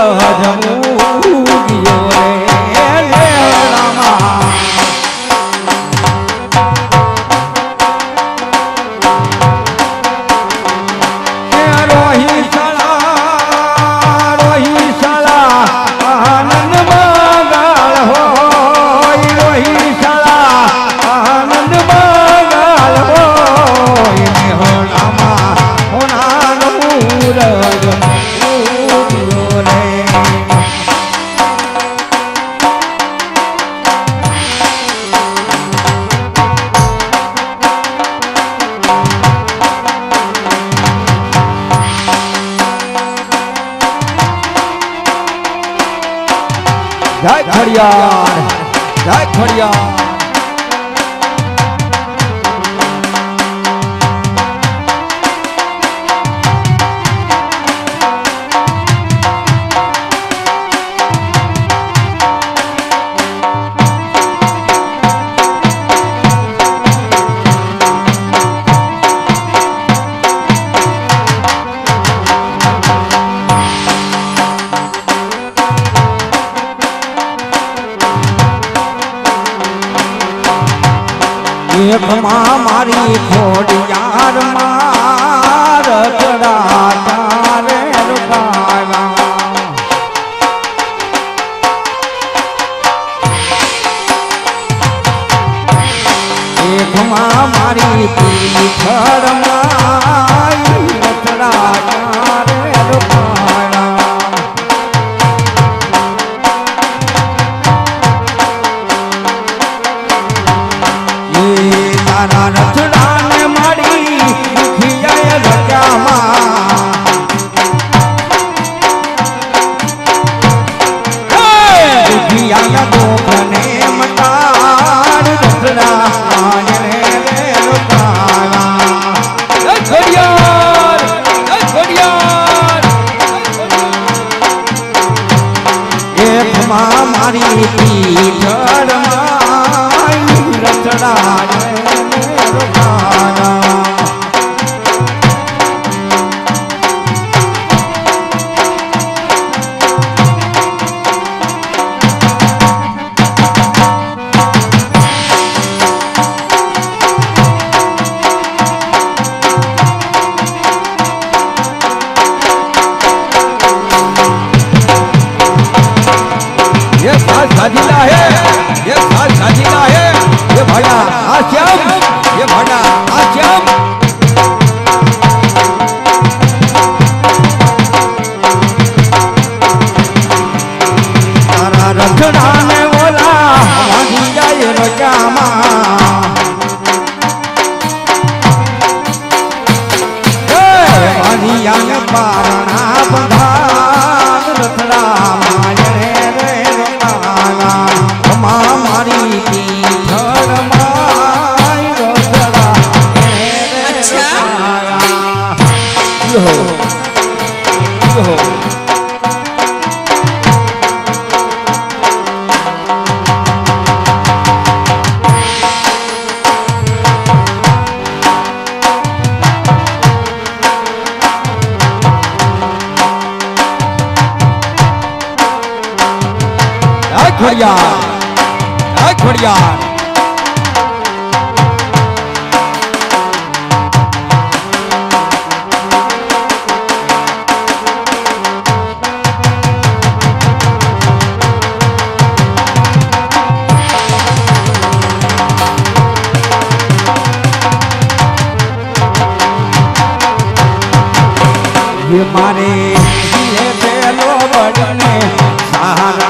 हजम જય ખડિયાર. જય ખડિયાર. ગર્ભમાં મારી ખોડિયાર માર મારી પીઠરમાં साझीदा है ये साथ साझीदा है ये भाड़ा आश्याम ये भाड़ा आश्याम तारा रखना ने बोला भागी जाए रजामा ભાગિયા પારણા બધા રથડા घोड़ियार ये मारे ये बेलो बड़ने सहारा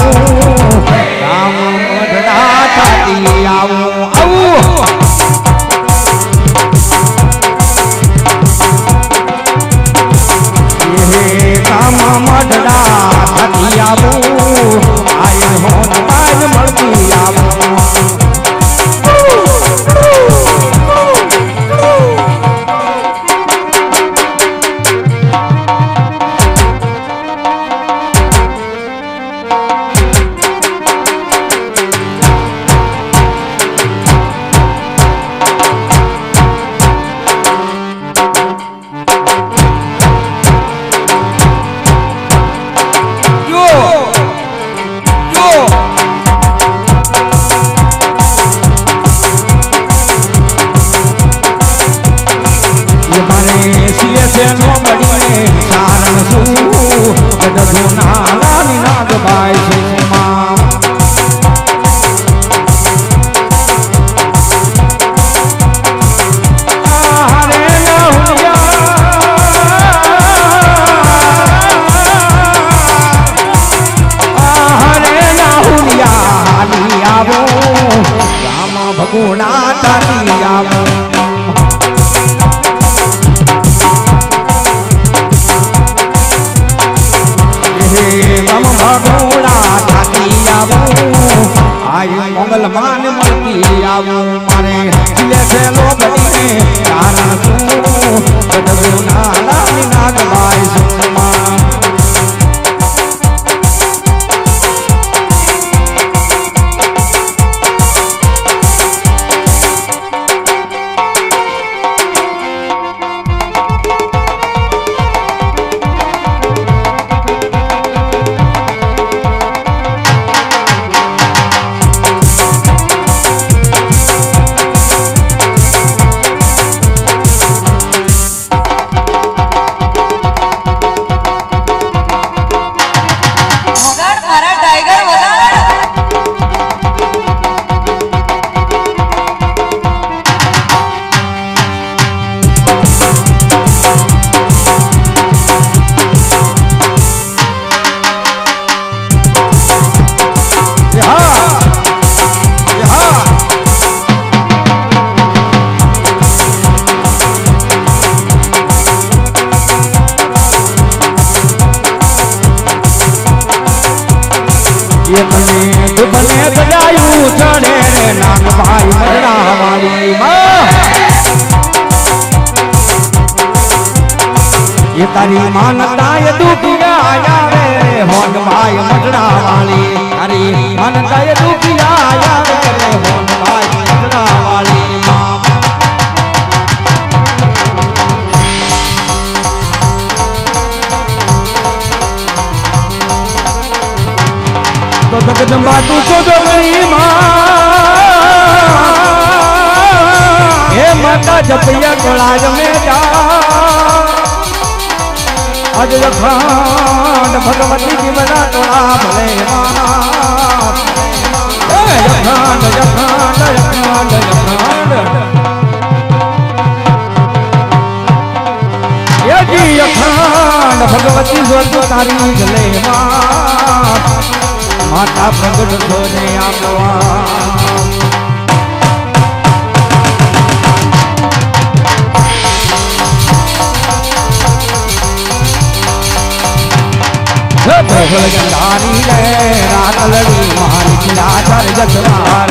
Oh. ये तारी मानता ये दुखिया आया रे होन भाई मटड़ा वाली। अरे मानता ये दुखिया आया रे होन भाई मटड़ा वाली। तो तक जगदम्बा तू तो जोगरी माँ। हे माता जपिया कोलाज में जा। અજ લખાણ ભગવતી જીવના તોળા ભલે લખાણ લખાણ લખાણ લખાણ અખાંડ ભગવતી સ્વર્ગ તારી જલે માતા પ્રગટ થોને આપવા ભગલ ગંધારી રે રાતલડી મારી ચિરાચર જસવાર